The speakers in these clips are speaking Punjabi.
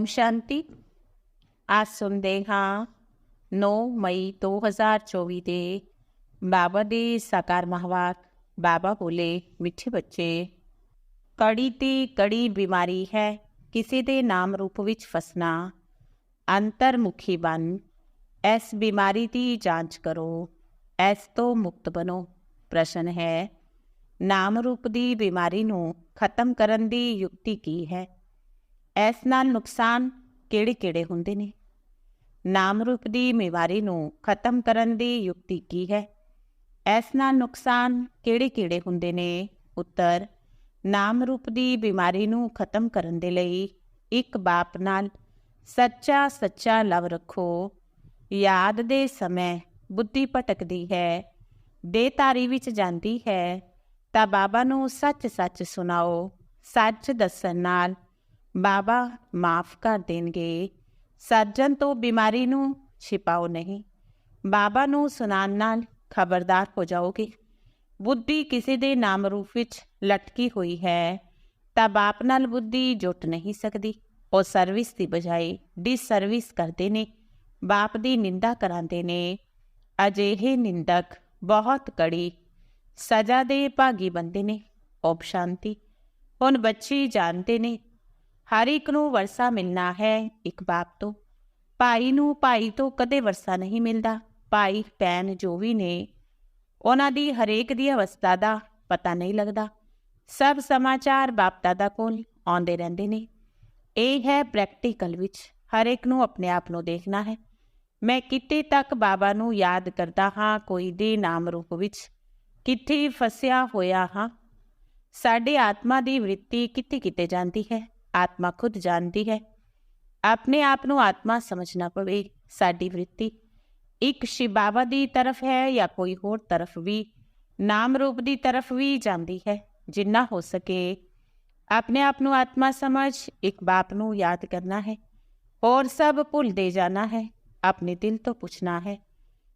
ਓਮ ਸ਼ਾਂਤੀ ਅੱਜ ਸੁਣਦੇ ਹਾਂ 9 ਮਈ 2024 ਦੇ ਬਾਬਾ ਦੇ ਸਾਕਾਰ ਮਹਵਾਕ ਬਾਬਾ ਬੋਲੇ ਮਿੱਠੇ ਬੱਚੇ ਕੜੀ ਤੇ ਕੜੀ ਬਿਮਾਰੀ ਹੈ ਕਿਸੇ ਦੇ ਨਾਮ ਰੂਪ ਵਿੱਚ ਫਸਣਾ ਅੰਤਰਮੁਖੀ ਬਣ ਇਸ ਬਿਮਾਰੀ ਦੀ ਜਾਂਚ ਕਰੋ ਇਸ ਤੋਂ ਮੁਕਤ ਬਣੋ ਪ੍ਰਸ਼ਨ ਹੈ ਨਾਮ ਰੂਪ ਦੀ ਬਿਮਾਰੀ ਨੂੰ ਖਤਮ ਕਰਨ ਦੀ ਯੁਕਤੀ ਕੀ ਹੈ ਇਸ ਨਾਲ ਨੁਕਸਾਨ ਕਿਹੜੇ-ਕਿਹੜੇ ਹੁੰਦੇ ਨੇ? ਨਾਮ ਰੂਪ ਦੀ ਬਿਮਾਰੀ ਨੂੰ ਖਤਮ ਕਰਨ ਦੀ ਯੁਕਤੀ ਕੀ ਹੈ? ਇਸ ਨਾਲ ਨੁਕਸਾਨ ਕਿਹੜੇ-ਕਿਹੜੇ ਹੁੰਦੇ ਨੇ? ਉੱਤਰ, ਨਾਮ ਰੂਪ ਦੀ ਬਿਮਾਰੀ ਨੂੰ ਖਤਮ ਕਰਨ ਦੇ ਲਈ ਇੱਕ ਬਾਪ ਨਾਲ ਸੱਚਾ ਸੱਚਾ ਲਵ ਰੱਖੋ। ਯਾਦ ਦੇ ਸਮੇਂ ਬੁੱਧੀ ਭਟਕਦੀ ਹੈ ਦੇਤਾਰੀ ਵਿੱਚ ਜਾਂਦੀ ਹੈ, ਤਾਂ ਬਾਬਾ ਨੂੰ ਸੱਚ-ਸੱਚ ਸੁਣਾਓ, ਸੱਚ ਦੱਸਣ ਨਾਲ ਬਾਬਾ ਮਾਫ ਕਰ ਦੇਣਗੇ। ਸਰਜਨ ਤੋਂ ਬਿਮਾਰੀ ਨੂੰ ਛਿਪਾਓ ਨਹੀਂ। ਬਾਬਾ ਨੂੰ ਸੁਣਾਉਣ ਨਾਲ ਖਬਰਦਾਰ ਹੋ ਜਾਓਗੇ। ਬੁੱਧੀ ਕਿਸੇ ਦੇ ਨਾਮ ਰੂਪ ਵਿੱਚ ਲਟਕੀ ਹੋਈ ਹੈ, ਤਾਂ ਬਾਪ ਨਾਲ ਬੁੱਧੀ ਜੁਟ ਨਹੀਂ ਸਕਦੀ। ਉਹ ਸਰਵਿਸ ਦੀ ਬਜਾਏ ਡਿਸ ਸਰਵਿਸ ਕਰਦੇ ਨੇ। ਬਾਪ ਦੀ ਨਿੰਦਾ ਕਰਾਉਂਦੇ ਨੇ। ਅਜਿਹੇ ਨਿੰਦਕ ਬਹੁਤ ਕੜੀ, ਸਜ਼ਾ ਦੇ ਭਾਗੀ ਬੰਦੇ ਨੇ। ਓਪ ਸ਼ਾਂਤੀ। ਹੁਣ ਬੱਚੀ ਜਾਣਦੇ ਨੇ ਹਰ ਇੱਕ ਨੂੰ ਵਰਸਾ ਮਿਲਣਾ ਹੈ ਇੱਕ ਬਾਪ ਤੋਂ। ਭਾਈ ਨੂੰ ਭਾਈ ਤੋਂ ਕਦੇ ਵਰਸਾ ਨਹੀਂ ਮਿਲਦਾ। ਭਾਈ, ਭੈਣ ਜੋ ਵੀ ਨੇ, ਉਹਨਾਂ ਦੀ ਹਰੇਕ ਦੀ ਅਵਸਥਾ ਦਾ ਪਤਾ ਨਹੀਂ ਲੱਗਦਾ। ਸਭ ਸਮਾਚਾਰ ਬਾਪ ਦਾਦਾ ਕੋਲ ਆਉਂਦੇ ਰਹਿੰਦੇ ਨੇ। ਇਹ ਹੈ ਪ੍ਰੈਕਟੀਕਲ ਵਿੱਚ ਹਰ ਇੱਕ ਨੂੰ ਆਪਣੇ ਆਪ ਨੂੰ ਦੇਖਣਾ ਹੈ। ਮੈਂ ਕਿਤੇ ਤੱਕ ਬਾਬਾ ਨੂੰ ਯਾਦ ਕਰਦਾ ਹਾਂ ਕੋਈ ਦੇ ਨਾਮ ਰੂਪ ਵਿੱਚ। ਕਿੱਥੇ ਫਸਿਆ ਹੋਇਆ ਹਾਂ। ਸਾਡੇ ਆਤਮਾ ਦੀ ਵ੍ਰਿਤੀ ਕਿੱਥੇ ਕਿਤੇ ਜਾਂਦੀ ਹੈ। ਆਤਮਾ ਖੁਦ ਜਾਣਦੀ ਹੈ। ਆਪਣੇ ਆਪ ਨੂੰ ਆਤਮਾ ਸਮਝਣਾ ਪਵੇ, ਸਾਡੀ ਵ੍ਰਿਤੀ ਇੱਕ ਸ਼ਿਵਾਵਾ ਦੀ ਤਰਫ ਹੈ ਜਾਂ ਕੋਈ ਹੋਰ ਤਰਫ ਵੀ, ਨਾਮ ਰੂਪ ਦੀ ਤਰਫ ਵੀ ਜਾਂਦੀ ਹੈ, ਜਿੰਨਾ ਹੋ ਸਕੇ। ਆਪਣੇ ਆਪ ਨੂੰ ਆਤਮਾ ਸਮਝ, ਇੱਕ ਬਾਪ ਨੂੰ ਯਾਦ ਕਰਨਾ ਹੈ। ਔਰ ਸਭ ਭੁੱਲਦੇ ਜਾਣਾ ਹੈ, ਆਪਣੇ ਦਿਲ ਤੋਂ ਪੁੱਛਣਾ ਹੈ।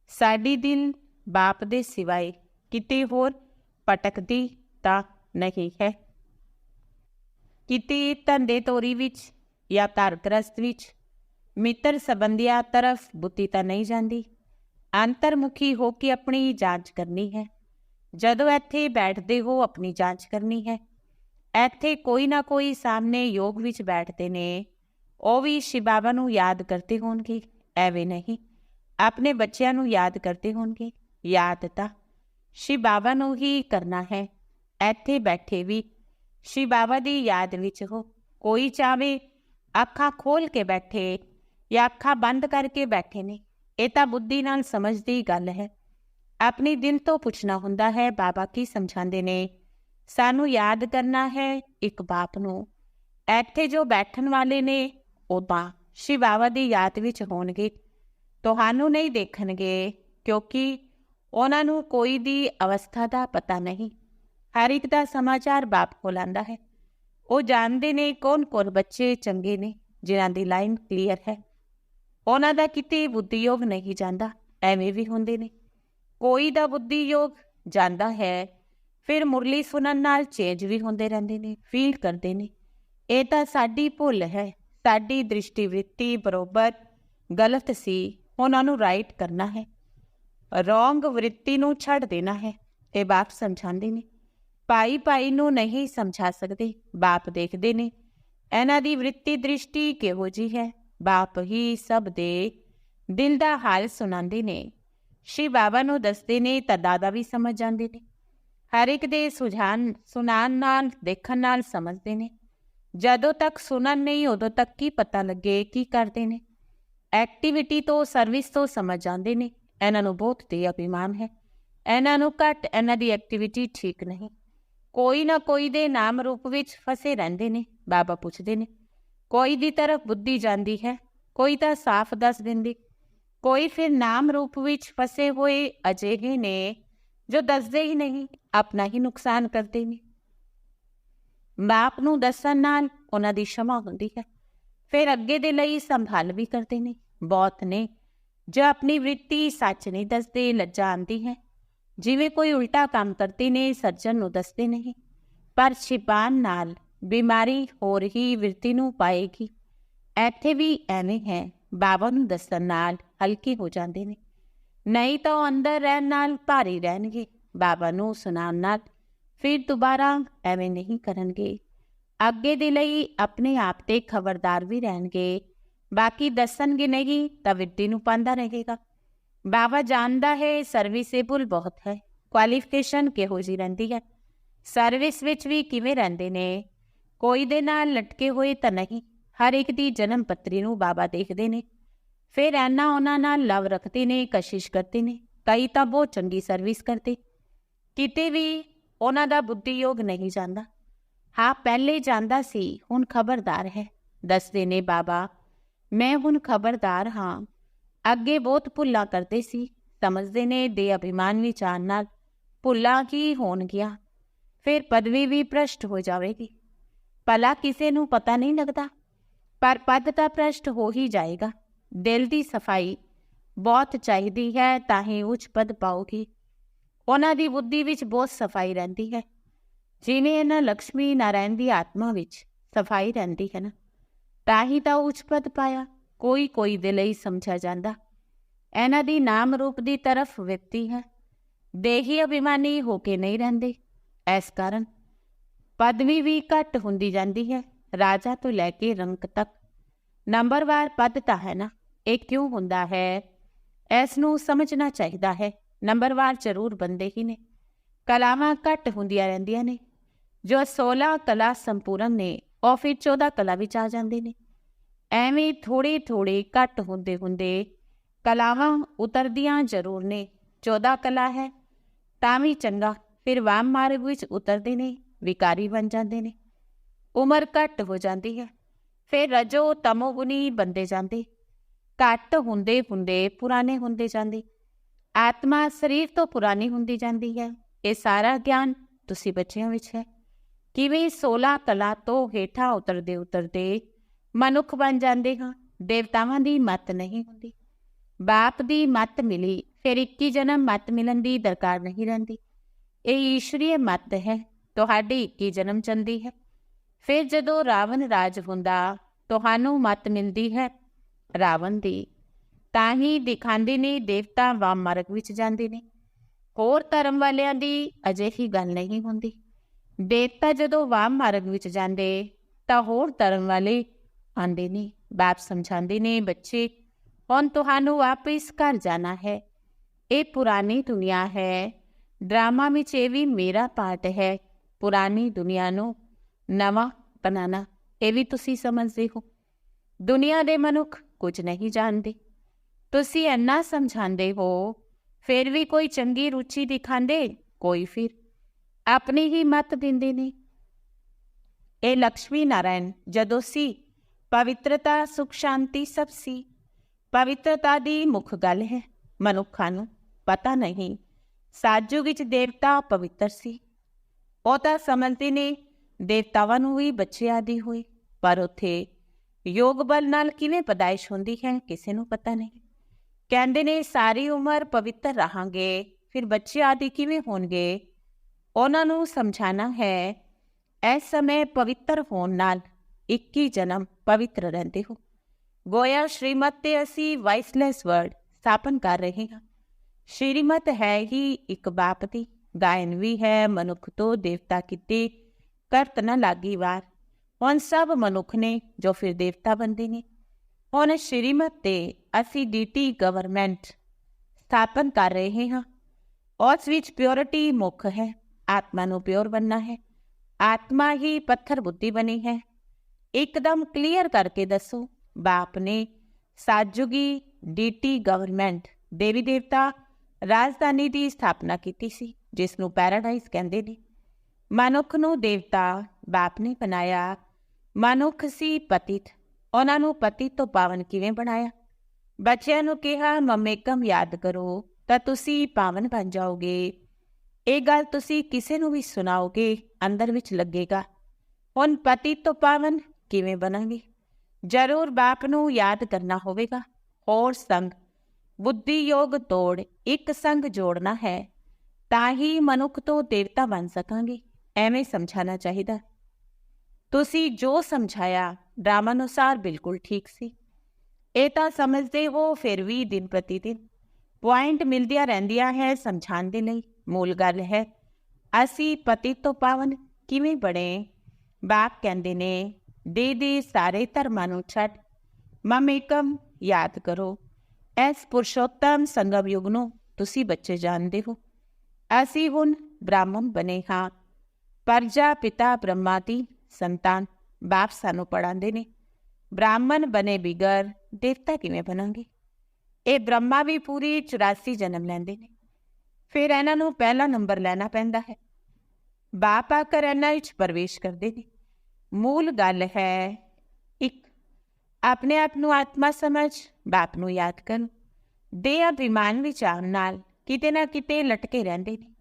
ਸਾਡੀ ਦਿਲ ਬਾਪ ਦੇ ਸਿਵਾਏ ਕਿਤੇ ਹੋਰ ਪਟਕਦੀ ਤਾਂ ਨਹੀਂ ਹੈ। ਕਿਤੇ ਧੰਦੇ ਤੋਰੀ ਵਿੱਚ ਜਾਂ ਧਰਗ੍ਰਸਤ ਵਿੱਚ, ਮਿੱਤਰ ਸੰਬੰਧੀਆਂ ਤਰਫ ਬੁੱਤੀ ਤਾਂ ਨਹੀਂ ਜਾਂਦੀ। ਅੰਤਰਮੁਖੀ ਹੋ ਕੇ ਆਪਣੀ ਜਾਂਚ ਕਰਨੀ ਹੈ। ਜਦੋਂ ਇੱਥੇ ਬੈਠਦੇ ਹੋ ਆਪਣੀ ਜਾਂਚ ਕਰਨੀ ਹੈ। ਇੱਥੇ ਕੋਈ ਨਾ ਕੋਈ ਸਾਹਮਣੇ ਯੋਗ ਵਿੱਚ ਬੈਠਦੇ ਨੇ। ਉਹ ਵੀ ਸ਼ਿਬਾਬਾ ਨੂੰ ਯਾਦ ਕਰਦੇ ਹੋਣਗੇ। ਐਵੇਂ ਨਹੀਂ। ਆਪਣੇ ਬੱਚਿਆਂ ਨੂੰ ਯਾਦ ਕਰਦੇ ਹੋਣਗੇ। ਯਾਦ ਤਾਂ ਸ਼ਿਬਾਬਾ ਨੂੰ ਹੀ ਕਰਨਾ ਹੈ। ਇੱਥੇ ਬੈਠੇ ਵੀ ਸ਼੍ਰੀ ਸ਼ਿਬਾਬਾ ਦੀ ਯਾਦ ਵਿੱਚ ਹੋ। ਕੋਈ ਚਾਵੇ ਅੱਖਾਂ ਖੋਲ ਕੇ ਬੈਠੇ ਜਾਂ ਅੱਖਾਂ ਬੰਦ ਕਰਕੇ ਬੈਠੇ ਨੇ। ਇਹ ਤਾਂ ਬੁੱਧੀ ਨਾਲ ਸਮਝਦੀ ਗੱਲ ਹੈ। ਆਪਣੀ ਦਿਲ ਤੋਂ ਪੁੱਛਣਾ ਹੁੰਦਾ ਹੈ, ਬਾਬਾ ਕੀ ਸਮਝਾਉਂਦੇ ਨੇ? ਸਾਨੂੰ ਯਾਦ ਕਰਨਾ ਹੈ ਇੱਕ ਬਾਪ ਨੂੰ। ਇੱਥੇ ਜੋ ਬੈਠਣ ਵਾਲੇ ਨੇ, ਉਹ ਤਾਂ ਸ਼ਿਵਾਵਾ ਦੀ ਯਾਦ ਵਿੱਚ ਹੋਣਗੇ। ਤੁਹਾਨੂੰ ਨਹੀਂ ਦੇਖਣਗੇ, ਕਿਉਂਕਿ ਉਹਨਾਂ ਨੂੰ ਕੋਈ ਦੀ ਅਵਸਥਾ ਦਾ ਪਤਾ ਨਹੀਂ। ਹਰ ਇੱਕ ਦਾ ਸਮਾਚਾਰ ਬਾਪ ਕੋਲ ਆਂਦਾ ਹੈ। ਉਹ ਜਾਣਦੇ ਨੇ ਕੌਣ-ਕੌਣ ਬੱਚੇ ਚੰਗੇ ਨੇ, ਜਿਨ੍ਹਾਂ ਦੀ ਲਾਈਨ ਕਲੀਅਰ ਹੈ। ਉਹਨਾਂ ਦਾ ਕਿਤੇ ਬੁੱਧੀਯੋਗ ਨਹੀਂ ਜਾਂਦਾ, ਐਵੇਂ ਵੀ ਹੁੰਦੇ ਨੇ। ਕੋਈ ਦਾ ਬੁੱਧੀਯੋਗ ਜਾਂਦਾ ਹੈ, ਫਿਰ ਮੁਰਲੀ ਸੁਣਨ ਨਾਲ ਚੇਂਜ ਵੀ ਹੁੰਦੇ ਰਹਿੰਦੇ ਨੇ, ਫੀਲ ਕਰਦੇ ਨੇ। ਇਹ ਤਾਂ ਸਾਡੀ ਭੁੱਲ ਹੈ, ਸਾਡੀ ਦ੍ਰਿਸ਼ਟੀ ਵ੍ਰਿਤੀ ਬਰੋਬਰ ਗਲਤ ਸੀ, ਉਹਨਾਂ ਨੂੰ ਰਾਈਟ ਕਰਨਾ ਹੈ। ਰੋਂਗ ਵ੍ਰਿਤੀ ਨੂੰ ਛੱਡ ਦੇਣਾ ਹੈ, ਇਹ ਬਾਪ ਸਮਝਾਉਂਦੇ ਨੇ। ਭਾਈ ਭਾਈ ਨੂੰ ਨਹੀਂ ਸਮਝਾ ਸਕਦੇ। ਬਾਪ ਦੇਖਦੇ ਨੇ। ਇਹਨਾਂ ਦੀ ਵ੍ਰਿਤੀ ਦ੍ਰਿਸ਼ਟੀ ਕਿਹੋ ਜੀ ਹੈ? ਬਾਪ ਹੀ ਸਭ ਦੇ ਦਿਲ ਦਾ ਹਾਲ ਸੁਣਾਉਂਦੇ ਨੇ। ਸ਼੍ਰੀ ਬਾਬਾ ਨੂੰ ਦੱਸਦੇ ਨੇ ਤਾਂ ਦਾਦਾ ਵੀ ਸਮਝ ਜਾਂਦੇ ਨੇ। ਹਰ ਇੱਕ ਦੇ ਸੁਝਾਨ ਸੁਣਾਨ ਨਾਲ, ਦੇਖਣ ਨਾਲ ਸਮਝਦੇ ਨੇ। ਜਦੋਂ ਤੱਕ ਸੁਣਨ ਨਹੀਂ, ਉਦੋਂ ਤੱਕ ਕੀ ਪਤਾ ਲੱਗੇ, ਕੀ ਕਰਦੇ ਨੇ। ਐਕਟੀਵਿਟੀ ਤੋਂ, ਸਰਵਿਸ ਤੋਂ ਸਮਝ ਜਾਂਦੇ ਨੇ। ਇਹਨਾਂ ਨੂੰ ਬਹੁਤ ਤੇ ਅਭਿਮਾਨ ਹੈ। ਇਹਨਾਂ ਨੂੰ ਘੱਟ, ਇਹਨਾਂ ਦੀ ਐਕਟੀਵਿਟੀ ਠੀਕ ਨਹੀਂ। ਕੋਈ ਨਾ ਕੋਈ ਦੇ ਨਾਮ ਰੂਪ ਵਿੱਚ ਫਸੇ ਰਹਿੰਦੇ ਨੇ, ਬਾਬਾ ਪੁੱਛਦੇ ਨੇ। ਕੋਈ ਦੀ ਤਰਫ ਬੁੱਧੀ ਜਾਂਦੀ ਹੈ, ਕੋਈ ਤਾਂ ਸਾਫ਼ ਦੱਸ ਦਿੰਦੀ। ਕੋਈ ਫਿਰ ਨਾਮ ਰੂਪ ਵਿੱਚ ਫਸੇ ਹੋਏ ਅਜਿਹੇ ਨੇ, ਜੋ ਦੱਸਦੇ ਹੀ ਨਹੀਂ, ਆਪਣਾ ਹੀ ਨੁਕਸਾਨ ਕਰਦੇ ਨੇ। ਬਾਪ ਨੂੰ ਦੱਸਣ ਨਾਲ ਉਹਨਾਂ ਦੀ ਸ਼ਮਾ ਹੁੰਦੀ ਹੈ। ਫਿਰ ਅੱਗੇ ਦੇ ਲਈ ਸੰਭਾਲ ਵੀ ਕਰਦੇ ਨੇ। ਬਹੁਤ ਨੇ, ਜੋ ਆਪਣੀ ਵ੍ਰਿਤੀ ਸੱਚ ਨਹੀਂ ਦੱਸਦੇ ਲੱਜਾ ਆਂਦੀ ਹੈ। ਜਿਵੇਂ ਕੋਈ ਉਲਟਾ ਕੰਮ ਕਰਦੇ ਨੇ, ਸਰਜਨ ਨੂੰ ਦੱਸਦੇ ਨਹੀਂ ਪਰ ਛਿਪਾਨ ਨਾਲ ਬਿਮਾਰੀ ਹੋਰ ਹੀ ਵਿਰਤੀ ਨੂੰ ਪਾਏਗੀ। ਇੱਥੇ ਵੀ ਐਵੇਂ ਹੈ, ਬਾਬਾ ਨੂੰ ਦੱਸਣ ਨਾਲ ਹਲਕੇ ਹੋ ਜਾਂਦੇ ਨੇ। ਨਹੀਂ ਤਾਂ ਉਹ ਅੰਦਰ ਰਹਿਣ ਨਾਲ ਭਾਰੀ ਰਹਿਣਗੇ। ਬਾਬਾ ਨੂੰ ਸੁਣਾਉਣ ਨਾਲ ਫਿਰ ਦੁਬਾਰਾ ਐਵੇਂ ਨਹੀਂ ਕਰਨਗੇ। ਅੱਗੇ ਦੇ ਲਈ ਆਪਣੇ ਆਪ ਤੇ ਖਬਰਦਾਰ ਵੀ ਰਹਿਣਗੇ। ਬਾਕੀ ਦੱਸਣਗੇ ਨਹੀਂ ਤਾਂ ਵਿਰਤੀ ਨੂੰ ਪਾਉਂਦਾ ਰਹੇਗਾ। ਬਾਬਾ ਜਾਣਦਾ ਹੈ ਸਰਵਿਸੇਬਲ ਬਹੁਤ ਹੈ। ਕੁਆਲੀਫਿਕੇਸ਼ਨ ਕਿਹੋ ਜੀ ਰਹਿੰਦੀ ਹੈ? ਸਰਵਿਸ ਵਿੱਚ ਵੀ ਕਿਵੇਂ ਰਹਿੰਦੇ ਨੇ? ਕੋਈ ਦੇ ਨਾਲ ਲਟਕੇ ਹੋਏ ਤਾਂ ਨਹੀਂ। ਹਰ ਇੱਕ ਦੀ ਜਨਮ ਪੱਤਰੀ ਨੂੰ ਬਾਬਾ ਦੇਖਦੇ ਨੇ। ਫਿਰ ਐਨਾ ਉਹਨਾਂ ਨਾਲ ਲਵ ਰੱਖਦੇ ਨੇ, ਕਸ਼ਿਸ਼ ਕਰਦੇ ਨੇ। ਕਈ ਤਾਂ ਬਹੁਤ ਚੰਗੀ ਸਰਵਿਸ ਕਰਦੇ। ਕਿਤੇ ਵੀ ਉਹਨਾਂ ਦਾ ਬੁੱਧੀ ਯੋਗ ਨਹੀਂ ਜਾਂਦਾ। ਹਾਂ, ਪਹਿਲੇ ਜਾਂਦਾ ਸੀ, ਹੁਣ ਖਬਰਦਾਰ ਹੈ। ਦੱਸਦੇ ਨੇ ਬਾਬਾ ਮੈਂ ਹੁਣ ਖਬਰਦਾਰ ਹਾਂ। ਅੱਗੇ ਬਹੁਤ ਭੁੱਲਾਂ ਕਰਦੇ ਸੀ, ਸਮਝਦੇ ਨੇ ਦੇ ਅਭਿਮਾਨ ਵਿਚਾਰ ਨਾਲ, ਭੁੱਲਾਂ ਕੀ ਹੋਣਗੀਆਂ? ਫਿਰ ਪਦਵੀ ਵੀ ਭ੍ਰਸ਼ਟ ਹੋ ਜਾਵੇਗੀ। ਭਲਾ ਕਿਸੇ ਨੂੰ ਪਤਾ ਨਹੀਂ ਲੱਗਦਾ, ਪਰ ਪਦ ਤਾਂ ਭ੍ਰਸ਼ਟ ਹੋ ਹੀ ਜਾਏਗਾ। ਦਿਲ ਦੀ ਸਫ਼ਾਈ ਬਹੁਤ ਚਾਹੀਦੀ ਹੈ ਤਾਂ ਹੀ ਉੱਚ ਪਦ ਪਾਓਗੇ। ਉਹਨਾਂ ਦੀ ਬੁੱਧੀ ਵਿੱਚ ਬਹੁਤ ਸਫ਼ਾਈ ਰਹਿੰਦੀ ਹੈ। ਜਿਵੇਂ ਇਹਨਾਂ ਲక్ష్ਮੀ ਨਾਰਾਇਣ ਦੀ ਆਤਮਾ ਵਿੱਚ ਸਫ਼ਾਈ ਰਹਿੰਦੀ ਹੈ ਨਾ, ਤਾਂ ਹੀ ਤਾਂ ਉੱਚ ਪਦ ਪਾਇਆ। ਕੋਈ ਕੋਈ ਦੇ ਲਈ ਸਮਝਿਆ ਜਾਂਦਾ। ਇਹਨਾਂ ਦੀ ਨਾਮ ਰੂਪ ਦੀ ਤਰਫ ਵਿਅਕਤੀ ਹੈ। ਦੇਹੀ ਅਭਿਮਾਨੀ ਹੋ ਕੇ ਨਹੀਂ ਰਹਿੰਦੇ। ਇਸ ਕਾਰਨ ਪਦਵੀ ਵੀ ਘੱਟ ਹੁੰਦੀ ਜਾਂਦੀ ਹੈ। ਰਾਜਾ ਤੋਂ ਲੈ ਕੇ ਰੰਕ ਤੱਕ। ਨੰਬਰਵਾਰ ਪਦ ਤਾਂ ਹੈ ਨਾ। ਇਹ ਕਿਉਂ ਹੁੰਦਾ ਹੈ? ਇਸ ਨੂੰ ਸਮਝਣਾ ਚਾਹੀਦਾ ਹੈ। ਨੰਬਰਵਾਰ ਜ਼ਰੂਰ ਬੰਦੇ ਹੀ ਨੇ। ਕਲਾਵਾਂ ਘੱਟ ਹੁੰਦੀਆਂ ਰਹਿੰਦੀਆਂ ਨੇ। ਜੋ 16 ਕਲਾ ਸੰਪੂਰਨ ਨੇ, ਉਹ ਫਿਰ 14 ਕਲਾ ਵਿੱਚ ਆ ਜਾਂਦੇ ਨੇ। ਐਵੇਂ ਥੋੜੇ ਥੋੜੇ ਘੱਟ ਹੁੰਦੇ ਹੁੰਦੇ ਕਲਾਵਾਂ ਉਤਰਦੀਆਂ ਜ਼ਰੂਰ ਨੇ। 14 ਕਲਾ ਹੈ, ਤਾਂ ਵੀ ਚੰਗਾ, ਫਿਰ ਵਾਮ ਮਾਰਗ ਵਿੱਚ ਉਤਰਦੇ ਨੇ, ਵਿਕਾਰੀ ਬਣ ਜਾਂਦੇ ਨੇ। ਉਮਰ ਘੱਟ ਹੋ ਜਾਂਦੀ ਹੈ, ਫਿਰ ਰਜੋ ਤਮੋ ਗੁਣੀ ਬੰਦੇ ਜਾਂਦੇ। ਘੱਟ ਹੁੰਦੇ ਹੁੰਦੇ ਪੁਰਾਣੇ ਹੁੰਦੇ ਜਾਂਦੇ। ਆਤਮਾ ਸਰੀਰ ਤੋਂ ਪੁਰਾਣੀ ਹੁੰਦੀ ਜਾਂਦੀ ਹੈ, ਇਹ ਸਾਰਾ ਗਿਆਨ ਤੁਸੀਂ ਬੱਚਿਆਂ ਵਿੱਚ ਹੈ। ਕਿਵੇਂ 16 ਕਲਾ ਤੋਂ ਹੇਠਾਂ ਉਤਰਦੇ ਉਤਰਦੇ ਮਨੁੱਖ ਬਣ ਜਾਂਦੇ ਹਾਂ, ਦੇਵਤਾਵਾਂ ਦੀ ਮਤ ਨਹੀਂ ਹੁੰਦੀ। ਬਾਪ ਦੀ ਮਤ ਮਿਲੀ, ਫਿਰ 21 ਜਨਮ ਮਤ ਮਿਲਣ ਦੀ ਦਰਕਾਰ ਨਹੀਂ ਰਹਿੰਦੀ। ਇਹ ਈਸ਼ਵਰੀਏ ਮਤ ਹੈ, ਤੁਹਾਡੀ 21 ਜਨਮ ਚੰਦੀ ਹੈ। ਫਿਰ ਜਦੋਂ ਰਾਵਣ ਰਾਜ ਹੁੰਦਾ, ਤੁਹਾਨੂੰ ਮਤ ਮਿਲਦੀ ਹੈ ਰਾਵਣ ਦੀ। ਤਾਂ ਹੀ ਦਿਖਾਉਂਦੇ ਨੇ ਦੇਵਤਾ ਵਾਮ ਮਾਰਗ ਵਿੱਚ ਜਾਂਦੇ ਨੇ। ਹੋਰ ਧਰਮ ਵਾਲਿਆਂ ਦੀ ਅਜਿਹੀ ਗੱਲ ਨਹੀਂ ਹੁੰਦੀ। ਦੇਵਤਾ ਜਦੋਂ ਵਾਮ ਮਾਰਗ ਵਿੱਚ ਜਾਂਦੇ, ਤਾਂ ਹੋਰ ਧਰਮ ਵਾਲੇ ਆਂਦੇ ਨੇ, ਬਾਪ ਸਮਝਾਉਂਦੇ ਨੇ, ਬੱਚੇ ਹੁਣ ਤੁਹਾਨੂੰ ਵਾਪਸ ਘਰ ਜਾਣਾ ਹੈ? ਇਹ ਪੁਰਾਣੀ ਦੁਨੀਆ ਹੈ। ਡਰਾਮਾ ਵਿੱਚ ਇਹ ਵੀ ਮੇਰਾ ਪਾਰਟ ਹੈ। ਪੁਰਾਣੀ ਦੁਨੀਆ ਨੂੰ ਨਵਾਂ ਬਣਾਉਣਾ, ਇਹ ਵੀ ਤੁਸੀਂ ਸਮਝਦੇ ਹੋ। ਦੁਨੀਆ ਦੇ ਮਨੁੱਖ ਕੁਝ ਨਹੀਂ ਜਾਣਦੇ। ਤੁਸੀਂ ਇੰਨਾ ਸਮਝਾਉਂਦੇ ਹੋ, ਫਿਰ ਵੀ ਕੋਈ ਚੰਗੀ ਰੁਚੀ ਦਿਖਾਉਂਦੇ, ਕੋਈ ਫਿਰ ਆਪਣੀ ਹੀ ਮਤ ਦਿੰਦੇ ਨੇ। ਇਹ ਲక్ష్ਮੀ ਨਾਰਾਇਣ ਜਦੋਂ ਸੀ ਪਵਿੱਤਰਤਾ, ਸੁਖ, ਸ਼ਾਂਤੀ ਸਭ ਸੀ। ਪਵਿੱਤਰਤਾ ਦੀ ਮੁੱਖ ਗੱਲ ਹੈ, ਮਨੁੱਖਾਂ ਨੂੰ ਪਤਾ ਨਹੀਂ, ਸਾਜੂ ਵਿੱਚ ਦੇਵਤਾ ਪਵਿੱਤਰ ਸੀ। ਉਹ ਤਾਂ ਸਮਝਦੇ ਨੇ, ਦੇਵਤਾਵਾਂ ਨੂੰ ਵੀ ਬੱਚੇ ਆਦੀ ਹੋਏ, ਪਰ ਉਥੇ ਯੋਗ ਬਲ ਨਾਲ ਕਿਵੇਂ ਪਦਾਇਸ਼ ਹੁੰਦੀ ਹੈ, ਕਿਸੇ ਨੂੰ ਪਤਾ ਨਹੀਂ। ਕਹਿੰਦੇ ਨੇ, ਸਾਰੀ ਉਮਰ ਪਵਿੱਤਰ ਰਹਾਂਗੇ, ਫਿਰ ਬੱਚੇ ਆਦਿ ਕਿਵੇਂ ਹੋਣਗੇ? ਉਹਨਾਂ ਨੂੰ ਸਮਝਾਣਾ ਹੈ, ਇਸ ਸਮੇਂ ਪਵਿੱਤਰ ਹੋਣ ਨਾਲ 21 ਜਨਮ ਪਵਿੱਤਰ ਰਹਿੰਦੇ ਹੋ ਗੋਇਆ ਸ਼੍ਰੀਮਤ ਤੇ ਅਸੀਂ ਵਾਇਸਲੈਸ ਵਰਡ ਸਥਾਪਨ ਕਰ ਰਹੇ ਹਾਂ ਸ਼੍ਰੀਮਤ ਹੈ ਹੀ ਇੱਕ ਬਾਪ ਦੀ ਗਾਇਨ ਵੀ ਹੈ ਮਨੁੱਖ ਤੋਂ ਦੇਵਤਾ ਕਿਤੇ ਕਰਤ ਨਾ ਲਾਗੀ ਵਾਰ ਹੁਣ ਸਭ ਮਨੁੱਖ ਨੇ ਜੋ ਫਿਰ ਦੇਵਤਾ ਬੰਦੇ ਨੇ ਹੁਣ ਸ਼੍ਰੀਮਤ ਤੇ ਅਸੀਂ ਡੀਟੀ ਗਵਰਨਮੈਂਟ ਸਥਾਪਨ ਕਰ ਰਹੇ ਹਾਂ ਉਸ ਵਿੱਚ ਪਿਓਰਿਟੀ ਮੁੱਖ ਹੈ ਆਤਮਾ ਨੂੰ ਪਿਓਰ ਬੰਨਣਾ ਹੈ ਆਤਮਾ ਹੀ ਪੱਥਰ ਬੁੱਧੀ ਬਣੀ ਹੈ ਇੱਕਦਮ ਕਲੀਅਰ ਕਰਕੇ ਦੱਸੋ, ਬਾਪ ਨੇ ਸਾਜੂਗੀ ਡੀਟੀ ਗਵਰਨਮੈਂਟ ਦੇਵੀ ਦੇਵਤਾ ਰਾਜਧਾਨੀ ਦੀ ਸਥਾਪਨਾ ਕੀਤੀ ਸੀ ਜਿਸ ਨੂੰ ਪੈਰਾਡਾਈਜ਼ ਕਹਿੰਦੇ ਨੇ। ਮਨੁੱਖ ਨੂੰ ਦੇਵਤਾ ਬਾਪ ਨੇ ਬਣਾਇਆ। ਮਨੁੱਖ ਸੀ ਪਤਿਤ। ਉਹਨਾਂ ਨੂੰ ਪਤੀ ਤੋਂ ਪਾਵਨ ਕਿਵੇਂ ਬਣਾਇਆ? ਬੱਚਿਆਂ ਨੂੰ ਕਿਹਾ ਮਮੇਕਮ ਯਾਦ ਕਰੋ, ਤਾਂ ਤੁਸੀਂ ਪਾਵਨ ਬਣ ਜਾਓਗੇ। ਇਹ ਗੱਲ ਤੁਸੀਂ ਕਿਸੇ ਨੂੰ ਵੀ ਸੁਣਾਓਗੇ, ਅੰਦਰ ਵਿੱਚ ਲੱਗੇਗਾ। ਹੁਣ ਪਤੀ ਤੋਂ ਪਾਵਨ ਕਿਵੇਂ ਬਣਾਂਗੇ ਜ਼ਰੂਰ ਬਾਪ ਨੂੰ ਯਾਦ ਕਰਨਾ ਹੋਵੇਗਾ। ਹੋਰ ਸੰਗ ਬੁੱਧੀ ਯੋਗ ਤੋੜ ਇੱਕ ਸੰਗ ਜੋੜਨਾ ਹੈ, ਤਾਂ ਹੀ ਮਨੁੱਖ ਤੋਂ ਦੇਵਤਾ ਬਣ ਸਕਾਂਗੇ। ਐਵੇਂ ਸਮਝਾਣਾ ਚਾਹੀਦਾ। ਤੁਸੀਂ ਜੋ ਸਮਝਾਇਆ ਡਰਾਮਾ ਅਨੁਸਾਰ ਬਿਲਕੁਲ ਠੀਕ ਸੀ। ਇਹ ਤਾਂ ਸਮਝਦੇ ਹੋ ਫਿਰ ਵੀ ਦਿਨ ਪ੍ਰਤੀ ਦਿਨ ਪੁਆਇੰਟ ਮਿਲਦੀਆਂ ਰਹਿੰਦੀਆਂ ਹੈ ਸਮਝਾਉਣ ਦੇ ਲਈ। ਮੂਲ ਗੱਲ ਹੈ, ਅਸੀਂ ਪਤੀ ਤੋਂ ਪਾਵਨ ਕਿਵੇਂ ਬਣੇ? ਬਾਪ ਕਹਿੰਦੇ ਨੇ ਦੇ ਦੇ ਸਾਰੇ ਧਰਮਾਂ ਨੂੰ ਛੱਡ ਮਮੇਕਮ ਯਾਦ ਕਰੋ। ਇਸ ਪੁਰਸ਼ੋਤਮ ਸੰਗਮ ਯੁਗ ਨੂੰ ਤੁਸੀਂ ਬੱਚੇ ਜਾਣਦੇ ਹੋ। ਅਸੀਂ ਹੁਣ ਬ੍ਰਾਹਮਣ ਬਣੇ ਹਾਂ। ਪਰਜਾ ਪਿਤਾ ਬ੍ਰਹਮਾ ਦੀ ਸੰਤਾਨ ਬਾਪ ਸਾਨੂੰ ਪੜਾਉਂਦੇ ਨੇ। ਬ੍ਰਾਹਮਣ ਬਣੇ ਬਿਗਰ ਦੇਵਤਾ ਕਿਵੇਂ ਬਣਾਂਗੇ ਇਹ ਬ੍ਰਹਮਾ ਵੀ ਪੂਰੀ 84 ਜਨਮ ਲੈਂਦੇ ਨੇ। ਫਿਰ ਇਹਨਾਂ ਨੂੰ ਪਹਿਲਾ ਨੰਬਰ ਲੈਣਾ ਪੈਂਦਾ ਹੈ। ਬਾਪ ਆ ਕਰ ਇਹਨਾਂ ਵਿੱਚ ਪ੍ਰਵੇਸ਼ ਕਰਦੇ ਨੇ। ਮੂਲ ਗੱਲ ਹੈ ਇੱਕ, ਆਪਣੇ ਆਪ ਨੂੰ ਆਤਮਾ ਸਮਝ, ਬਾਪ ਨੂੰ ਯਾਦ ਕਰੋ। ਦੇ ਅਭਿਮਾਨ ਵਿੱਚ ਆਉਣ ਨਾਲ ਕਿਤੇ ਨਾ ਕਿਤੇ ਲਟਕੇ ਰਹਿੰਦੇ ਨੇ।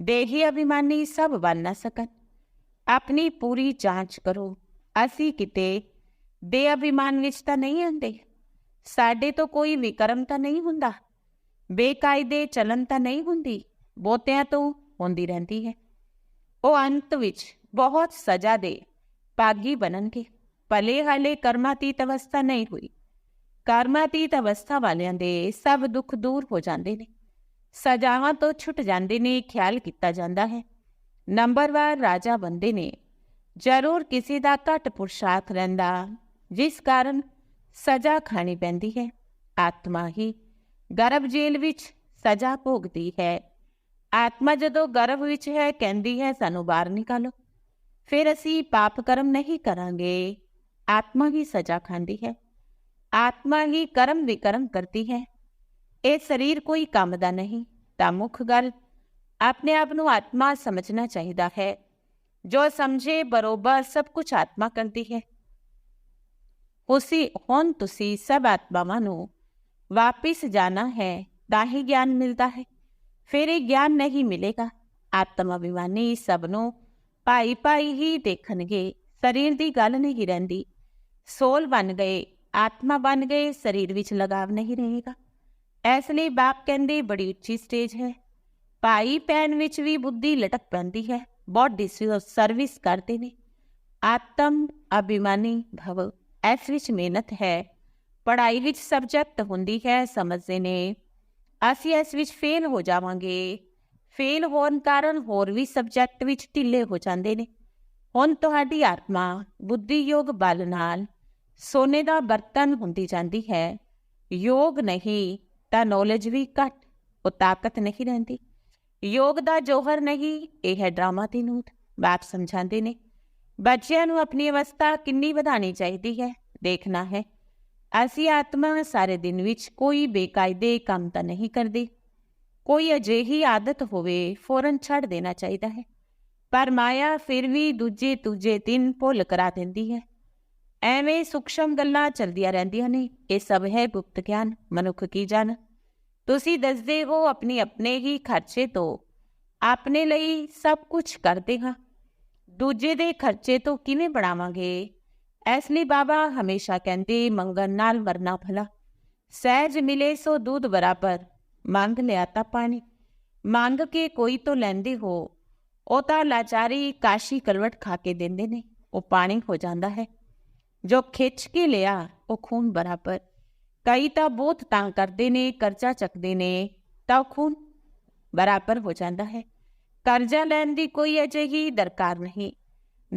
ਦੇਹੀ ਅਭਿਮਾਨੀ ਸਭ ਬਣ ਨਾ ਸਕਣ। ਆਪਣੀ ਪੂਰੀ ਜਾਂਚ ਕਰੋ। ਅਸੀਂ ਕਿਤੇ ਦੇ ਅਭਿਮਾਨ ਵਿੱਚ ਤਾਂ ਨਹੀਂ ਹੁੰਦੇ ਸਾਡੇ ਤੋਂ ਕੋਈ ਵਿਕਰਮ ਤਾਂ ਨਹੀਂ ਹੁੰਦਾ। ਬੇਕਾਇਦੇ ਚਲਨ ਤਾਂ ਨਹੀਂ ਹੁੰਦੀ। ਬੋਤਿਆਂ ਤੋਂ ਹੁੰਦੀ ਰਹਿੰਦੀ ਹੈ। ਉਹ ਅੰਤ ਵਿੱਚ ਬਹੁਤ ਸਜ਼ਾ ਦੇ ਪਾਗੀ ਬਣਨਗੇ ਭਲੇ ਹਾਲੇ ਕਰਮਾਤੀਤ ਅਵਸਥਾ ਨਹੀਂ ਹੋਈ ਕਰਮਾਤੀਤ ਅਵਸਥਾ ਵਾਲਿਆਂ ਦੇ ਸਭ ਦੁੱਖ ਦੂਰ ਹੋ ਜਾਂਦੇ ਨੇ ਸਜ਼ਾਵਾਂ ਤੋਂ ਛੁੱਟ ਜਾਂਦੇ ਨੇ ਖਿਆਲ ਕੀਤਾ ਜਾਂਦਾ ਹੈ ਨੰਬਰਵਾਰ ਰਾਜਾ ਬੰਦੇ ਨੇ ਜ਼ਰੂਰ ਕਿਸੇ ਦਾ ਘੱਟ ਪੁਰਸ਼ਾਰਥ ਰਹਿੰਦਾ ਜਿਸ ਕਾਰਨ ਸਜ਼ਾ ਖਾਣੀ ਪੈਂਦੀ ਹੈ ਆਤਮਾ ਹੀ ਗਰਭ ਜੇਲ ਵਿੱਚ ਸਜ਼ਾ ਭੋਗਦੀ ਹੈ ਆਤਮਾ ਜਦੋਂ ਗਰਭ ਵਿੱਚ ਹੈ ਕਹਿੰਦੀ ਹੈ ਸਾਨੂੰ ਬਾਹਰ ਨਿਕਾਲੋ ਫਿਰ ਅਸੀਂ ਪਾਪ ਕਰਮ ਨਹੀਂ ਕਰਾਂਗੇ। ਆਤਮਾ ਹੀ ਸਜ਼ਾ ਖਾਂਦੀ ਹੈ। ਆਤਮਾ ਹੀ ਕਰਮ ਵਿਕਰਮ ਕਰਦੀ ਹੈ। ਇਹ ਸਰੀਰ ਕੋਈ ਕੰਮ ਦਾ ਨਹੀਂ, ਤਾਂ ਮੁੱਖ ਗੱਲ ਆਪਣੇ ਆਪ ਨੂੰ ਆਤਮਾ ਸਮਝਣਾ ਚਾਹੀਦਾ ਹੈ। ਜੋ ਸਮਝੇ ਬਰੋਬਰ ਸਭ ਕੁਝ ਆਤਮਾ ਕਰਦੀ ਹੈ। ਉਸੇ ਹੁਣ ਤੁਸੀਂ ਸਭ ਆਤਮਾਵਾਂ ਨੂੰ ਵਾਪਿਸ ਜਾਣਾ ਹੈ, ਤਾਂ ਹੀ ਗਿਆਨ ਮਿਲਦਾ ਹੈ। ਫਿਰ ਇਹ ਗਿਆਨ ਨਹੀਂ ਮਿਲੇਗਾ। ਆਤਮਾ ਅਭਿਮਾਨੀ ਸਭ ਨੂੰ ਭਾਈ ਭਾਈ ਹੀ ਦੇਖਣਗੇ, ਸਰੀਰ ਦੀ ਗੱਲ ਨਹੀਂ ਰਹਿੰਦੀ। ਸੋਲ ਬਣ ਗਏ, ਆਤਮਾ ਬਣ ਗਏ, ਸਰੀਰ ਵਿੱਚ ਲਗਾਵ ਨਹੀਂ ਰਹੇਗਾ। ਇਸ ਲਈ ਬਾਪ ਕਹਿੰਦੇ, ਬੜੀ ਉੱਚੀ ਸਟੇਜ ਹੈ। ਭਾਈ ਪੈਣ ਵਿੱਚ ਵੀ ਬੁੱਧੀ ਲਟਕ ਪੈਂਦੀ ਹੈ, ਬਹੁਤ ਡਿਸ ਸਰਵਿਸ ਕਰਦੇ ਨੇ। ਆਤਮ ਅਭਿਮਾਨੀ ਭਵ, ਇਸ ਵਿੱਚ ਮਿਹਨਤ ਹੈ। ਪੜ੍ਹਾਈ ਵਿੱਚ ਸਬਜੈਕਟ ਹੁੰਦੀ ਹੈ, ਸਮਝਦੇ ਨੇ। ਅਸੀਂ ਇਸ ਵਿੱਚ ਫੇਲ ਹੋ ਜਾਵਾਂਗੇ। ਫੇਲ ਹੋਣ ਕਾਰਨ ਹੋਰ ਵੀ ਸਬਜੈਕਟ ਵਿੱਚ ਢਿੱਲੇ ਹੋ ਜਾਂਦੇ ਨੇ। ਹੁਣ ਤੁਹਾਡੀ ਆਤਮਾ ਬੁੱਧੀ ਯੋਗ ਬਲ ਨਾਲ ਸੋਨੇ ਦਾ ਬਰਤਨ ਹੁੰਦੀ ਜਾਂਦੀ ਹੈ। ਯੋਗ ਨਹੀਂ ਤਾਂ ਨੌਲੇਜ ਵੀ ਘਟ, ਉਹ ਤਾਕਤ ਨਹੀਂ ਰਹਿੰਦੀ। ਯੋਗ ਦਾ ਜੋਹਰ ਨਹੀਂ, ਇਹ ਹੈ ਡਰਾਮਾ ਦੀ ਨੂਤ ਬਾਪ ਸਮਝਾਉਂਦੇ ਨੇ, ਬੱਚਿਆਂ ਨੂੰ ਆਪਣੀ ਅਵਸਥਾ ਕਿੰਨੀ ਵਧਾਣੀ ਚਾਹੀਦੀ ਹੈ, ਦੇਖਣਾ ਹੈ। ਅਸੀਂ ਆਤਮਾ ਸਾਰੇ ਦਿਨ ਵਿੱਚ ਕੋਈ ਬੇਕਾਇਦੇ ਕੰਮ ਤਾਂ ਨਹੀਂ ਕਰਦੇ। ਕੋਈ ਅਜਿਹੀ ਆਦਤ ਹੋਵੇ ਫੌਰਨ ਛੱਡ ਦੇਣਾ ਚਾਹੀਦਾ ਹੈ ਪਰ ਮਾਇਆ ਫਿਰ ਵੀ ਦੂਜੇ ਤੂਜੇ ਦਿਨ ਭੁੱਲ ਕਰਾ ਦਿੰਦੀ ਹੈ ਐਵੇਂ ਸੂਖਸ਼ਮ ਗੱਲਾਂ ਚਲਦੀਆਂ ਰਹਿੰਦੀਆਂ ਨੇ ਇਹ ਸਭ ਹੈ ਗੁਪਤ ਗਿਆਨ ਮਨੁੱਖ ਕੀ ਜਾਣ ਤੁਸੀਂ ਦੱਸਦੇ ਹੋ ਆਪਣੀ ਆਪਣੇ ਹੀ ਖਰਚੇ ਤੋਂ ਆਪਣੇ ਲਈ ਸਭ ਕੁਝ ਕਰਦੇ ਹਾਂ ਦੂਜੇ ਦੇ ਖਰਚੇ ਤੋਂ ਕਿਵੇਂ ਬਣਾਵਾਂਗੇ ਇਸ ਲਈ ਬਾਬਾ ਹਮੇਸ਼ਾ ਕਹਿੰਦੇ ਮੰਗਣ ਨਾਲ ਮਰਨਾ ਭਲਾ ਸਹਿਜ ਮਿਲੇ ਸੋ ਦੁੱਧ ਬਰਾਬਰ ਮੰਗ ਲਿਆ ਤਾਂ ਪਾਣੀ। ਮੰਗ ਕੇ ਕੋਈ ਤੋਂ ਲੈਂਦੇ ਹੋ, ਉਹ ਤਾਂ ਲਾਚਾਰੀ ਕਾਸ਼ੀ ਕਲਵਟ ਖਾ ਕੇ ਦਿੰਦੇ ਨੇ, ਉਹ ਪਾਣੀ ਹੋ ਜਾਂਦਾ ਹੈ। ਜੋ ਖਿੱਚ ਕੇ ਲਿਆ, ਉਹ ਖੂਨ ਬਰਾਬਰ। ਕਈ ਤਾਂ ਬਹੁਤ ਤੰਗ ਕਰਦੇ ਨੇ, ਕਰਜ਼ਾ ਚੱਕਦੇ ਨੇ, ਤਾਂ ਖੂਨ ਬਰਾਬਰ ਹੋ ਜਾਂਦਾ ਹੈ। ਕਰਜ਼ਾ ਲੈਣ ਦੀ ਕੋਈ ਅਜਿਹੀ ਦਰਕਾਰ ਨਹੀਂ।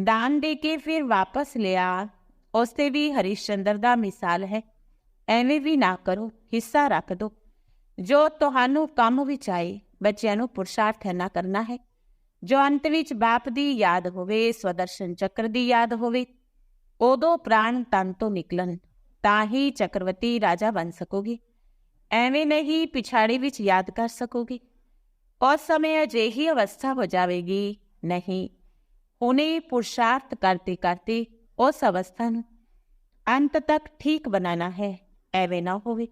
ਦਾਨ ਦੇ ਕੇ ਫਿਰ ਵਾਪਸ ਲਿਆ, ਉਸ ਤੇ ਵੀ ਹਰੀਸ਼ਚੰਦਰ ਦਾ ਮਿਸਾਲ ਹੈ। ਐਵੇਂ ਵੀ ਨਾ ਕਰੋ, ਹਿੱਸਾ ਰੱਖ ਦੋ। ਜੋ ਤੁਹਾਨੂੰ ਕੰਮ ਵਿੱਚ ਆਏ, ਬੱਚਿਆਂ ਨੂੰ ਪੁਰਸ਼ਾਰਥ ਨਾ ਕਰਨਾ ਹੈ। ਜੋ ਅੰਤ ਵਿੱਚ ਬਾਪ ਦੀ ਯਾਦ ਹੋਵੇ, ਸਵਦਰਸ਼ਨ ਚੱਕਰ ਦੀ ਯਾਦ ਹੋਵੇ, ਉਦੋਂ ਪ੍ਰਾਣ ਤਨ ਤੋਂ ਨਿਕਲਣ, ਤਾਂ ਹੀ ਚੱਕਰਵਤੀ ਰਾਜਾ ਬਣ ਸਕੋਗੇ। ਐਵੇਂ ਨਹੀਂ ਪਿਛਾੜੀ ਵਿੱਚ ਯਾਦ ਕਰ ਸਕੋਗੇ। ਉਸ ਸਮੇਂ ਅਜਿਹੀ ਅਵਸਥਾ ਹੋ ਜਾਵੇਗੀ, ਨਹੀਂ, ਹੁਣੇ ਪੁਰਸ਼ਾਰਥ ਕਰਤੇ ਕਰਤੇ ਉਸ ਅਵਸਥਾ ਨੂੰ ਅੰਤ ਤੱਕ ਠੀਕ ਬਣਾਣਾ ਹੈ, ਐਵੇਂ ਨਾ ਹੋਵੇ।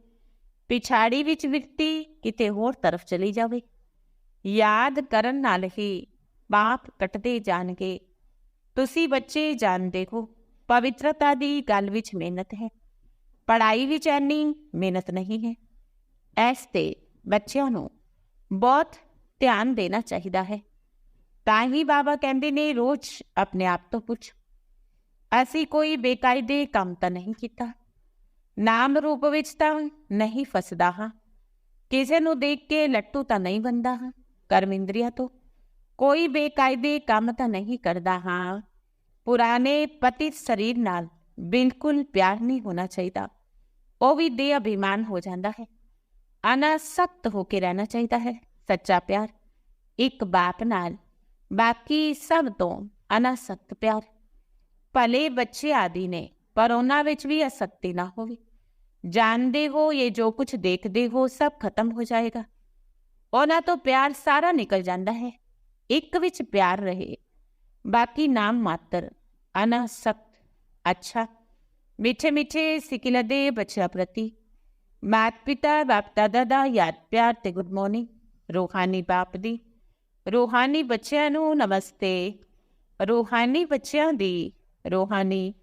ਪਿਛਾੜੀ ਵਿੱਚ ਵਿਅਕਤੀ ਕਿਤੇ ਹੋਰ ਤਰਫ ਚਲੀ ਜਾਵੇ। ਯਾਦ ਕਰਨ ਨਾਲ ਹੀ ਪਾਪ ਕੱਟਦੇ ਜਾਣਗੇ। ਤੁਸੀਂ ਬੱਚੇ ਜਾਣਦੇ ਹੋ, ਪਵਿੱਤਰਤਾ ਦੀ ਗੱਲ ਵਿੱਚ ਮਿਹਨਤ ਹੈ। ਪੜ੍ਹਾਈ ਵਿੱਚ ਐਨੀ ਮਿਹਨਤ ਨਹੀਂ ਹੈ। ਐਸ ਤੇ ਬੱਚਿਆਂ ਨੂੰ ਬਹੁਤ ਧਿਆਨ ਦੇਣਾ ਚਾਹੀਦਾ ਹੈ। ਤਾਂ ਹੀ ਬਾਬਾ ਕਹਿੰਦੇ ਨੇ, ਰੋਜ਼ ਆਪਣੇ ਆਪ ਤੋਂ ਪੁੱਛ। ਅਸੀਂ ਕੋਈ ਬੇਕਾਇਦੇ ਕੰਮ ਤਾਂ ਨਹੀਂ ਕੀਤਾ। ਨਾਮ ਰੂਪ ਵਿੱਚ ਤਾਂ ਨਹੀਂ ਫਸਦਾ ਹਾਂ। ਕਿਸੇ ਨੂੰ ਦੇਖ ਕੇ ਲੱਟੂ ਤਾਂ ਨਹੀਂ ਬੰਦਾ ਹਾਂ, ਕਰਮ ਇੰਦਰੀਆ ਤੋਂ। ਕੋਈ ਬੇਕਾਇਦੇ ਕੰਮ ਤਾਂ ਨਹੀਂ ਕਰਦਾ ਹਾਂ। ਪੁਰਾਣੇ ਪਤਿਤ ਸਰੀਰ ਨਾਲ ਬਿਲਕੁਲ ਪਿਆਰ ਨਹੀਂ ਹੋਣਾ ਚਾਹੀਦਾ। ਉਹ ਵੀ ਦੇ ਅਭਿਮਾਨ ਹੋ ਜਾਂਦਾ ਹੈ। ਅਨਾਸਕਤ ਹੋ ਕੇ ਰਹਿਣਾ ਚਾਹੀਦਾ ਹੈ, ਸੱਚਾ ਪਿਆਰ। ਇੱਕ ਬਾਪ ਨਾਲ ਬਾਕੀ ਸਭ ਤੋਂ ਅਨਾਸਕਤ ਪਿਆਰ। ਭਲੇ ਬੱਚੇ ਆਦਿ ਨੇ, ਪਰ ਉਹਨਾਂ ਵਿੱਚ ਵੀ ਅਸਕਤੀ ਨਾ ਹੋਵੇ। ਜਾਣਦੇ ਹੋ ਇਹ ਜੋ ਕੁਝ ਦੇਖਦੇ ਹੋ ਸਭ ਖਤਮ ਹੋ ਜਾਏਗਾ ਉਹਨਾਂ ਤੋਂ ਪਿਆਰ ਸਾਰਾ ਨਿਕਲ ਜਾਂਦਾ ਹੈ ਇੱਕ ਵਿੱਚ ਪਿਆਰ ਰਹੇ ਬਾਕੀ ਨਾਮ ਮਾਤਰ ਅਨਾਸਕਤ ਅੱਛਾ ਮਿੱਠੇ ਮਿੱਠੇ ਸਿਕਿਲਦੇ ਬੱਚਿਆਂ ਪ੍ਰਤੀ ਮਾਤ ਪਿਤਾ ਬਾਪ ਦਾਦਾ ਦਾ ਯਾਦ ਪਿਆਰ ਤੇ ਗੁੱਡ ਮਾਰਨਿੰਗ ਰੂਹਾਨੀ ਬਾਪ ਦੀ ਰੂਹਾਨੀ ਬੱਚਿਆਂ ਨੂੰ ਨਮਸਤੇ ਰੂਹਾਨੀ ਬੱਚਿਆਂ ਦੀ ਰੂਹਾਨੀ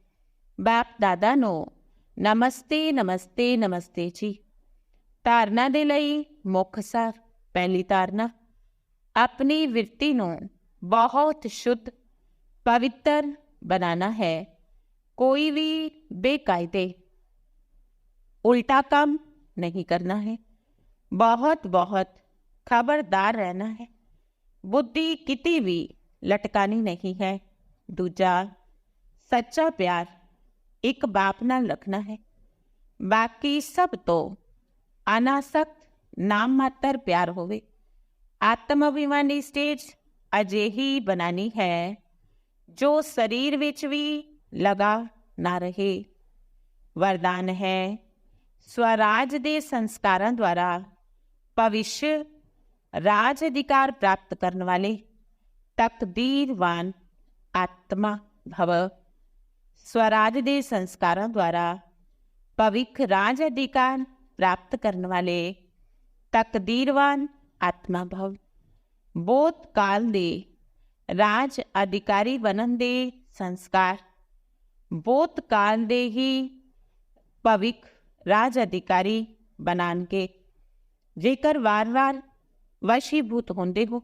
ਬਾਪ ਦਾਦਾ ਨੂੰ ਨਮਸਤੇ ਨਮਸਤੇ ਨਮਸਤੇ ਜੀ। ਧਾਰਨਾ ਦੇ ਲਈ ਮੁੱਖ ਸਾਰ, ਪਹਿਲੀ ਧਾਰਨਾ। ਆਪਣੀ ਵਿਰਤੀ ਨੂੰ ਬਹੁਤ ਸ਼ੁੱਧ, ਪਵਿੱਤਰ ਬਣਾਉਣਾ ਹੈ। ਕੋਈ ਵੀ ਬੇਕਾਇਦੇ ਉਲਟਾ ਕੰਮ ਨਹੀਂ ਕਰਨਾ ਹੈ। ਬਹੁਤ ਬਹੁਤ ਖਬਰਦਾਰ ਰਹਿਣਾ ਹੈ। ਬੁੱਧੀ ਕਿਤੇ ਵੀ ਲਟਕਾਣੀ ਨਹੀਂ ਹੈ। ਦੂਜਾ, ਸੱਚਾ ਪਿਆਰ ਇੱਕ ਬਾਪ ਨਾਲ ਰੱਖਣਾ ਹੈ। ਬਾਕੀ ਸਭ ਤੋਂ ਅਨਾਸਕਤ ਨਾਮ ਮਾਤਰ ਪਿਆਰ ਹੋਵੇ। ਆਤਮ ਅਭਿਮਾਨੀ ਸਟੇਜ ਅਜਿਹੀ ਬਣਾਣੀ ਹੈ ਜੋ ਸਰੀਰ ਵਿੱਚ ਵੀ ਲਗਾ ਨਾ ਰਹੇ। ਵਰਦਾਨ ਹੈ, ਸਵਰਾਜ ਦੇ ਸੰਸਕਾਰਾਂ ਦੁਆਰਾ ਭਵਿਸ਼ ਰਾਜ ਅਧਿਕਾਰ ਪ੍ਰਾਪਤ ਕਰਨ ਵਾਲੇ ਤਕਦੀਰਵਾਨ ਆਤਮਾ ਭਵ। ਸਵਰਾਜ ਦੇ ਸੰਸਕਾਰਾਂ ਦੁਆਰਾ ਭਵਿੱਖ ਰਾਜ ਅਧਿਕਾਰ ਪ੍ਰਾਪਤ ਕਰਨ ਵਾਲੇ ਤਕਦੀਰਵਾਨ ਆਤਮਾ ਭਵ ਬੋਧ ਕਾਲ ਦੇ ਰਾਜ ਅਧਿਕਾਰੀ ਬਣਨ ਦੇ ਸੰਸਕਾਰ ਬੋਧ ਕਾਲ ਦੇ ਹੀ ਭਵਿੱਖ ਰਾਜ ਅਧਿਕਾਰੀ ਬਣਾਣਗੇ ਜੇਕਰ ਵਾਰ-ਵਾਰ ਵਸ਼ੀਭੂਤ ਹੁੰਦੇ ਹੋ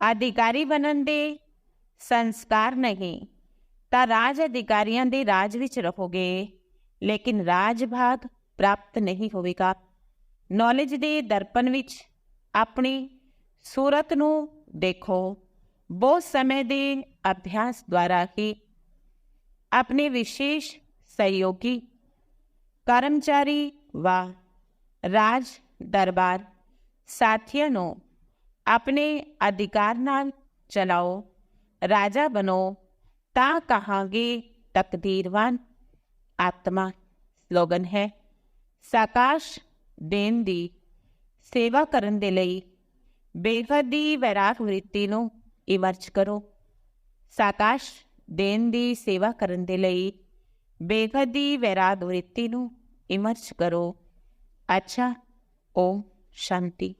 ਅਧਿਕਾਰੀ ਬਣਨ ਦੇ ਸੰਸਕਾਰ ਨਹੀਂ ਤਾਂ ਰਾਜ ਅਧਿਕਾਰੀਆਂ ਦੇ ਰਾਜ ਵਿੱਚ ਰਹੋਗੇ। ਲੇਕਿਨ ਰਾਜ ਭਾਗ ਪ੍ਰਾਪਤ ਨਹੀਂ ਹੋਵੇਗਾ। ਨੌਲੇਜ ਦੇ ਦਰਪਣ ਵਿੱਚ ਆਪਣੀ ਸੂਰਤ ਨੂੰ ਦੇਖੋ। ਬਹੁਤ ਸਮੇਂ ਦੇ ਅਭਿਆਸ ਦੁਆਰਾ ਹੀ ਆਪਣੇ ਵਿਸ਼ੇਸ਼ ਸਹਿਯੋਗੀ, ਕਰਮਚਾਰੀ ਵਾ ਰਾਜ ਦਰਬਾਰ ਸਾਥੀਆਂ ਨੂੰ ਆਪਣੇ ਅਧਿਕਾਰ ਨਾਲ ਚਲਾਓ। ਰਾਜਾ ਬਣੋ। ਤਾਂ ਕਹਾਂਗੇ ਤਕਦੀਰਵਾਨ ਆਤਮਾ ਸਲੋਗਨ ਹੈ, ਸਾਕਾਸ਼ ਦੇਣ ਦੀ ਸੇਵਾ ਕਰਨ ਦੇ ਲਈ। ਬੇਹੱਦੀ ਵੈਰਾਗ ਵ੍ਰਿਤੀ ਨੂੰ ਇਮਰਜ ਕਰੋ। ਸਾਕਾਸ਼ ਦੇਣ ਦੀ ਸੇਵਾ ਕਰਨ ਦੇ ਲਈ ਬੇਹੱਦੀ ਵੈਰਾਗ ਵ੍ਰਿਤੀ ਨੂੰ ਇਮਰਜ ਕਰੋ। ਅੱਛਾ, ਓਮ ਸ਼ਾਂਤੀ।